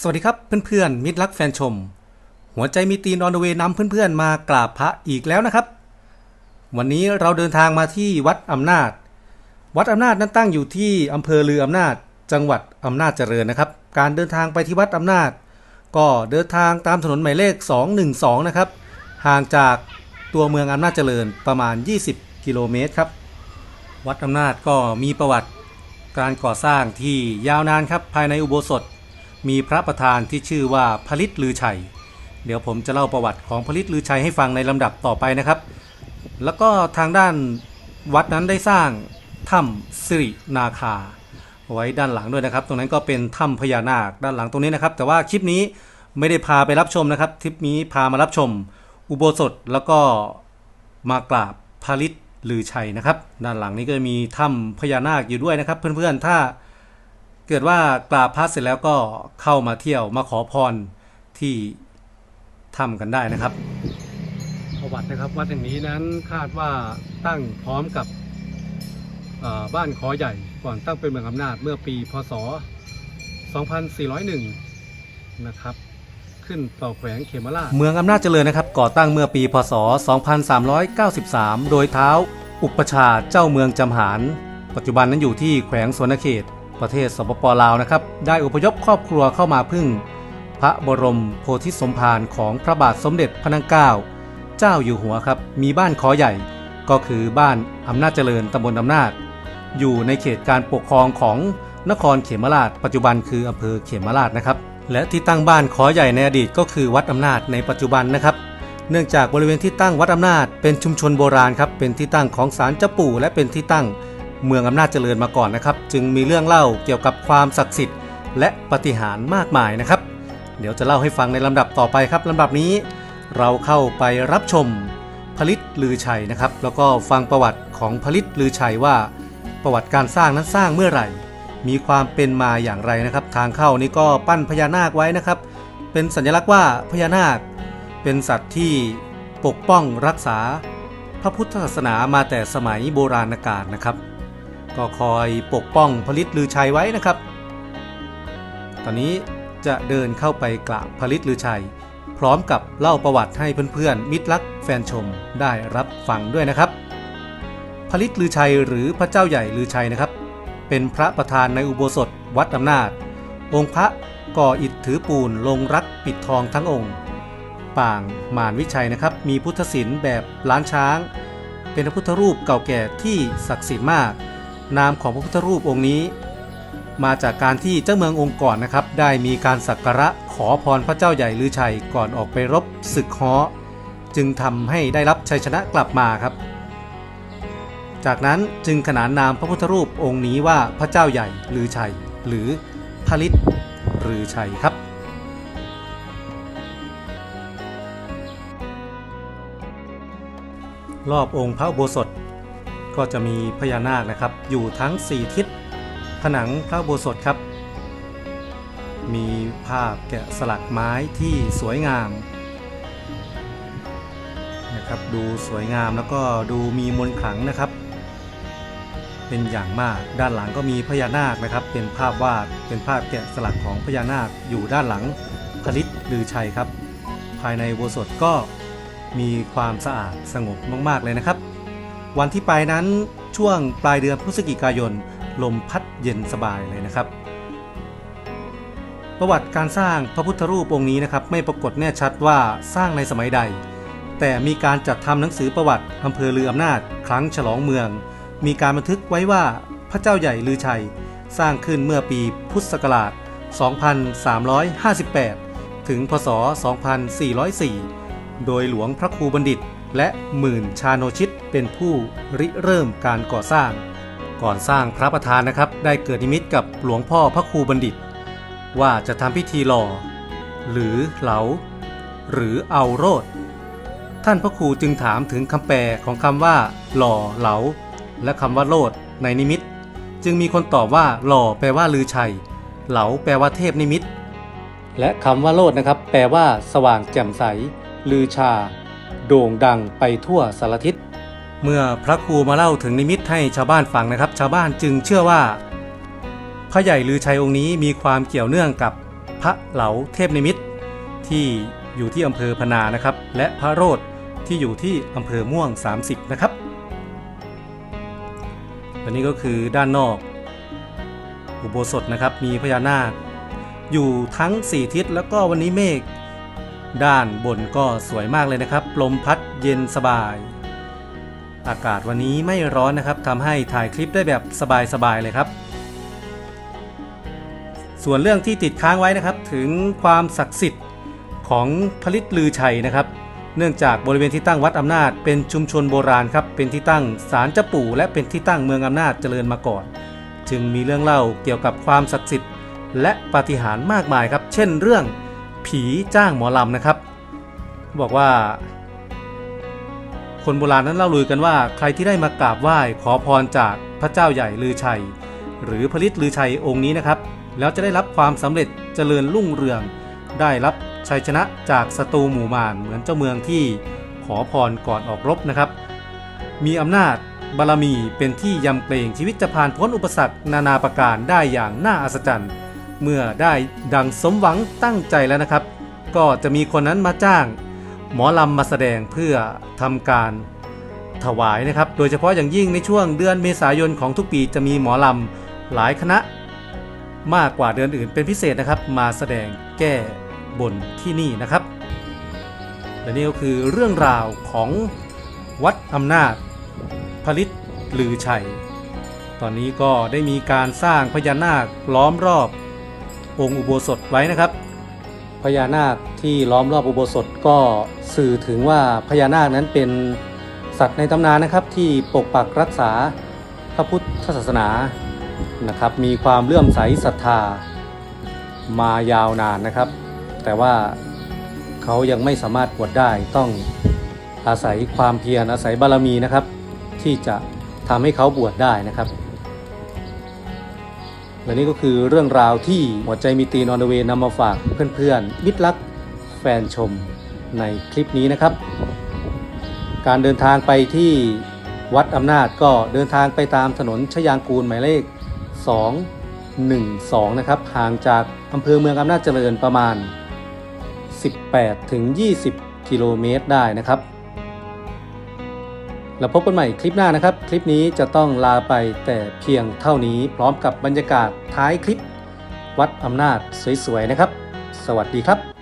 สวัสดีครับเพื่อนๆมิตรรักแฟนชม หัวใจมีตีนออนเดอะเวนำเพื่อนๆมากราบพระอีกแล้วนะครับ วันนี้เราเดินทางมาที่วัดอำนาจ วัดอำนาจนั้นตั้งอยู่ที่อำเภอลืออำนาจ จังหวัดอำนาจเจริญนะครับ การเดินทางไปที่วัดอำนาจ ก็เดินทางตามถนนหมายเลข 212 นะครับ ห่างจากตัวเมืองอำนาจเจริญประมาณ 20 กิโลเมตรครับ วัดอำนาจก็มีประวัติการก่อสร้างที่ยาวนานครับภายในอุโบสถ มีพระประธานที่ชื่อว่าผลิตลือชัย เดี๋ยวผมจะเล่าประวัติของผลิตลือชัยให้ฟังในลำดับต่อไปนะครับ แล้วก็ทางด้านวัดนั้นได้สร้างถ้ำสิรินาคา ไว้ด้านหลังด้วยนะครับ ตรงนั้นก็เป็นถ้ำพญานาคด้านหลังตรงนี้นะครับ แต่ว่าคลิปนี้ไม่ได้พาไปรับชมนะครับคลิปนี้พามารับชม อุโบสถแล้วก็มากราบผลิตลือชัยนะครับ ด้านหลังนี้ก็มีถ้ำพญานาคอยู่ด้วยนะครับ เพื่อนๆถ้า เกิดว่ากราบพระเสร็จแล้วก็เข้ามาเที่ยวมาขอพรที่ถ้ำกันได้นะครับ ประวัตินะครับวัดแห่งนี้นั้นคาดว่าตั้งพร้อมกับเอ่อบ้านขอใหญ่ก่อนตั้งเป็นเมืองอำนาจเมื่อปีพศ 2401 นะครับ ขึ้นต่อแขวงเขมราชเมืองอำนาจเจริญนะครับ ก่อตั้งเมื่อปีพศ 2393 โดยเท้าอุปชฌาย์เจ้าเมืองจำหาร ปัจจุบันนั้นอยู่ที่แขวงสวนเขต ประเทศสปปลาวนะครับ ได้อพยพครอบครัวเข้ามาพึ่ง พระบรมโพธิสมภารของพระบาทสมเด็จพระนางเกล้าเจ้าอยู่หัวครับ มีบ้านขอใหญ่ก็คือบ้านอำนาจเจริญตำบลอำนาจ อยู่ในเขตการปกครองของนครเขมราช ปัจจุบันคืออำเภอเขมราชนะครับ และที่ตั้งบ้านขอใหญ่ในอดีตก็คือวัดอำนาจในปัจจุบันนะครับ เนื่องจากบริเวณที่ตั้งวัดอำนาจ เป็นชุมชนโบราณครับเป็นที่ตั้งของศาลเจ้าปู่และเป็นที่ตั้ง เมืองอำนาจเจริญมาก่อนนะครับ จึงมีเรื่องเล่าเกี่ยวกับความศักดิ์สิทธิ์ และปฏิหารมากมายนะครับ เดี๋ยวจะเล่าให้ฟังในลำดับต่อไปครับลำดับนี้ เราเข้าไปรับชมผลิตลือชัยนะครับ แล้วก็ฟังประวัติของผลิตลือชัยว่า ประวัติการสร้างนั้นสร้างเมื่อไหร่ มีความเป็นมาอย่างไรนะครับ ทางเข้านี่ก็ปั้นพญานาคไว้นะครับ เป็นสัญลักษณ์ว่าพญานาค เป็นสัตว์ที่ปกป้องรักษา พระพุทธศาสนามาแต่สมัยโบราณกาลนะครับ ก็คอยปกป้องผลิตลือชัยไว้นะครับ ตอนนี้จะเดินเข้าไปกราบผลิตลือชัย พร้อมกับเล่าประวัติให้เพื่อนๆมิตรรักแฟนชมได้รับฟังด้วยนะครับผลิตลือชัยหรือพระเจ้าใหญ่ลือชัยนะครับ เป็นพระประธานในอุโบสถวัดอำนาจ องค์พระก่ออิฐถือปูนลงรักปิดทองทั้งองค์ ป่างมารวิชัยนะครับ มีพุทธศิลป์แบบล้านช้าง เป็นพระพุทธรูปเก่าแก่ที่ศักดิ์สิทธิ์มาก นามของพระพุทธรูปองค์นี้ มาจากการที่เจ้าเมืององค์ก่อนนะครับ ได้มีการสักการะขอพรพระเจ้าใหญ่ลือชัยก่อนออกไปรบศึกฮ้อจึงทำให้ได้รับชัยชนะกลับมาครับ จากนั้นจึงขนานนามพระพุทธรูปองค์นี้ว่าพระเจ้าใหญ่ลือชัย หรือพลิตลือชัยครับรอบองค์พระอุโบสถ ก็จะมีพญานาคนะครับ อยู่ทั้ง 4 ทิศ ผนังพระโบสถครับ มีภาพแกะสลักไม้ที่สวยงามนะครับดูสวยงามแล้วก็ดูมีมนต์ขลังนะครับ เป็นอย่างมากด้านหลังก็มีพญานาคนะครับ เป็นภาพวาดเป็นภาพแกะสลักของพญานาคอยู่ด้านหลังผลิตลือชัยครับ ภายในโบสถก็มีความสะอาดสงบมาก ๆ เลยนะครับ วันที่ไปนั้นช่วงปลายเดือนพฤศจิกายน ลมพัดเย็นสบายเลยนะครับ ประวัติการสร้างพระพุทธรูปองค์นี้นะครับ ไม่ปรากฏแน่ชัดว่าสร้างในสมัยใด แต่มีการจัดทำหนังสือประวัติอำเภอลืออำนาจ ครั้งฉลองเมือง มีการบันทึกไว้ว่าพระเจ้าใหญ่ลือชัย สร้างขึ้นเมื่อปีพุทธศักราช 2358 ถึงพศ 2404 โดยหลวงพระครูบัณฑิต และหมื่นชาโนชิตเป็นผู้ริเริ่มการก่อสร้าง ก่อนสร้างพระประธานนะครับ ได้เกิดนิมิตกับหลวงพ่อพระครูบัณฑิต ว่าจะทำพิธีหล่อ หรือเหลา หรือเอาโรดท่านพระครูจึงถามถึงคำแปลของคำว่า หล่อเหลา และคำว่าโลดในนิมิต จึงมีคนตอบว่า หล่อแปลว่าลือชัย เหลาแปลว่าเทพนิมิต และคำว่าโลดนะครับ แปลว่า สว่างแจ่มใส ลือชา โด่งดังไปทั่วสารทิศ เมื่อพระครูมาเล่าถึงนิมิตให้ชาวบ้านฟังนะครับ ชาวบ้านจึงเชื่อว่า พระใหญ่ลือชัยองค์นี้มีความเกี่ยวเนื่องกับพระเหลาเทพนิมิตที่อยู่ที่อำเภอพนานะครับ และพระโรธที่อยู่ที่อำเภอม่วง 30 นะครับและนี่ก็คือด้านนอก อุโบสถนะครับมีพญานาค อยู่ทั้ง 4 ทิศแล้วก็วันนี้เมฆ ด้านบนก็สวยมากเลยนะครับ ลมพัดเย็นสบาย อากาศวันนี้ไม่ร้อนนะครับทำให้ถ่ายคลิปได้แบบสบายๆเลยครับ ส่วนเรื่องที่ติดค้างไว้นะครับ ถึงความศักดิ์สิทธิ์ของผลิตลือชัยนะครับ เนื่องจากบริเวณที่ตั้งวัดอำนาจ เป็นชุมชนโบราณครับ เป็นที่ตั้งศาลเจ้าปู่ และเป็นที่ตั้งเมืองอำนาจเจริญมาก่อน จึงมีเรื่องเล่าเกี่ยวกับความศักดิ์สิทธิ์และปาฏิหาริย์มากมายครับ เช่นเรื่อง ผีจ้างหมอลำนะครับ บอกว่า คนโบราณนั้นเล่าลือกันว่า ใครที่ได้มากราบไหว้ขอพรจากพระเจ้าใหญ่ลือชัย หรือผลิตลือชัยองค์นี้นะครับ แล้วจะได้รับความสำเร็จเจริญรุ่งเรือง ได้รับชัยชนะจากศัตรูหมู่มารเหมือนเจ้าเมืองที่ขอพรก่อนออกรบนะครับ มีอำนาจบารมีเป็นที่ยำเกรงชีวิตจะผ่านพ้นอุปสรรคนานาประการได้อย่างน่าอัศจรรย์ เมื่อได้ดังสมหวังตั้งใจแล้วนะครับ ก็จะมีคนนั้นมาจ้าง หมอลำมาแสดงเพื่อทำการถวายนะครับ โดยเฉพาะอย่างยิ่งในช่วงเดือนเมษายนของทุกปีจะมีหมอลำหลายคณะ มากกว่าเดือนอื่นเป็นพิเศษนะครับ มาแสดงแก้บนที่นี่นะครับ และนี่ก็คือเรื่องราวของวัดอำนาจผลิตลือชัย ตอนนี้ก็ได้มีการสร้างพญานาคล้อมรอบ องค์อุโบสถไว้นะครับ พญานาคที่ล้อมรอบอุโบสถก็สื่อถึงว่าพญานาคนั้นเป็นสัตว์ในตำนานนะครับที่ปกปักรักษาพระพุทธศาสนานะครับ มีความเลื่อมใสศรัทธามายาวนานนะครับ แต่ว่าเขายังไม่สามารถบวชได้ต้องอาศัยความเพียรอาศัยบารมีนะครับ ที่จะทำให้เขาบวชได้นะครับ และนี่ก็คือเรื่องราวที่หัวใจมีตีนอนเดเวนำมาฝากเพื่อนๆมิตรรักแฟนชมในคลิปนี้นะครับ การเดินทางไปที่วัดอำนาจก็เดินทางไปตามถนนชยางกูลหมายเลข 212 นะครับ ห่างจากอำเภอเมืองอำนาจเจริญประมาณ 18 ถึง 20 กิโลเมตรได้นะครับ แล้วพบกันใหม่คลิปหน้านะครับ คลิปนี้จะต้องลาไปแต่เพียงเท่านี้พร้อมกับบรรยากาศท้ายคลิป วัดอำนาจสวยๆนะครับ สวัสดีครับ